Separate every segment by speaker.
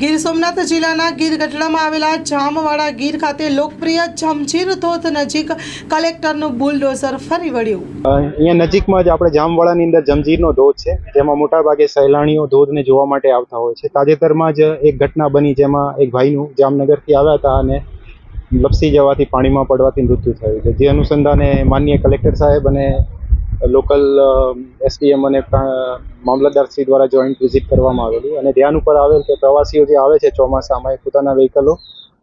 Speaker 1: ગીર સોમનાથ જિલ્લાના ગીર ગઢડામાં આવેલા જામવાડા ગીર ખાતે લોકપ્રિય જમજીર ધોધ નજીક કલેક્ટરનું બુલડોઝર ફરી વળ્યું.
Speaker 2: અહીંયા નજીકમાં જ આપણે જામવાડાની અંદર જમજીરનો ધોધ છે, જેમાં મોટાભાગે સહેલાણીઓ ધોધને જોવા માટે આવતા હોય છે. તાજેતરમાં જ એક ઘટના બની જેમાં એક ભાઈનું જામનગરથી આવ્યા હતા અને લપસી જવાથી પાણીમાં પડવાથી મૃત્યુ થયું છે. જે અનુસંધાને માન્ય કલેક્ટર સાહેબ અને લોકલ એસડીએમ અને મામલતદારશ્રી દ્વારા જોઈન્ટ વિઝિટ કરવામાં આવેલી. અને ધ્યાન ઉપર આવેલ કે પ્રવાસીઓ જે આવે છે ચોમાસામાં એ પોતાના વ્હીકલો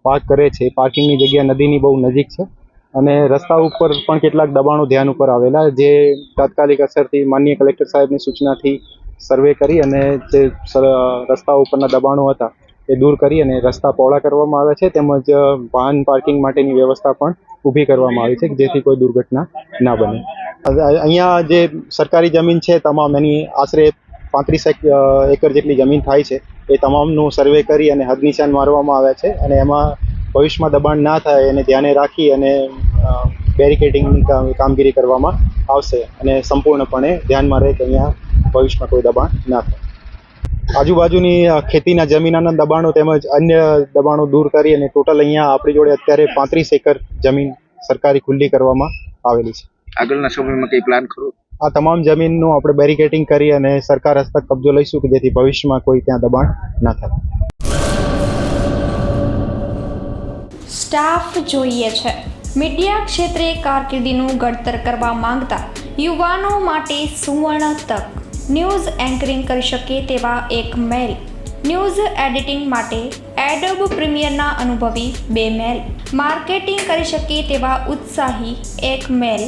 Speaker 2: પાર્ક કરે છે. પાર્કિંગની જગ્યા નદીની બહુ નજીક છે. અને રસ્તા ઉપર પણ કેટલાક દબાણો ધ્યાન ઉપર આવેલા જે તાત્કાલિક અસરથી માનનીય કલેક્ટર સાહેબની સૂચનાથી સર્વે કરી અને જે રસ્તા ઉપરના દબાણો હતા એ દૂર કરી અને રસ્તા પહોળા કરવામાં આવ્યા છે. તેમજ વાહન પાર્કિંગ માટેની વ્યવસ્થા પણ ઊભી કરવામાં આવી છે જેથી કોઈ દુર્ઘટના ના બને. અહીંયા જે સરકારી જમીન છે, તમામ એની આશરે પાંત્રીસ એકર જેટલી જમીન થાય છે. એ તમામનું સર્વે કરી અને હદનિશાન મારવામાં આવ્યા છે અને એમાં ભવિષ્યમાં દબાણ ના થાય એને ધ્યાને રાખી અને બેરિકેડિંગની કામગીરી કરવામાં આવશે અને સંપૂર્ણપણે ધ્યાનમાં રહે કે અહીંયા ભવિષ્યમાં કોઈ દબાણ ના થાય. આજુબાજુની ખેતીના જમીનના દબાણો તેમજ અન્ય દબાણો દૂર કરી અને ટોટલ અહીંયા આપણી જોડે અત્યારે પાંત્રીસ એકર જમીન સરકારી ખુલ્લી કરવામાં આવેલી છે.
Speaker 3: આગળના સમયમાં કઈ પ્લાન ખરો?
Speaker 2: આ તમામ જમીનનું આપણે બેરિકેટિંગ કરી અને સરકાર હસ્તક કબજો લઈશું કે જેથી ભવિષ્યમાં કોઈ ત્યાં દબાણ ન થાય.
Speaker 4: સ્ટાફ જોઈએ છે. મીડિયા ક્ષેત્રે કારકિર્દીનું ઘડતર કરવા માંગતા યુવાનો માટે સુવર્ણ તક. ન્યૂઝ એન્કરિંગ કરી શકે તેવા એક મેલ. ન્યૂઝ એડિટિંગ માટે એડોબ પ્રીમિયરના અનુભવી બે મેલ. માર્કેટિંગ કરી શકે તેવા ઉત્સાહી એક મેલ.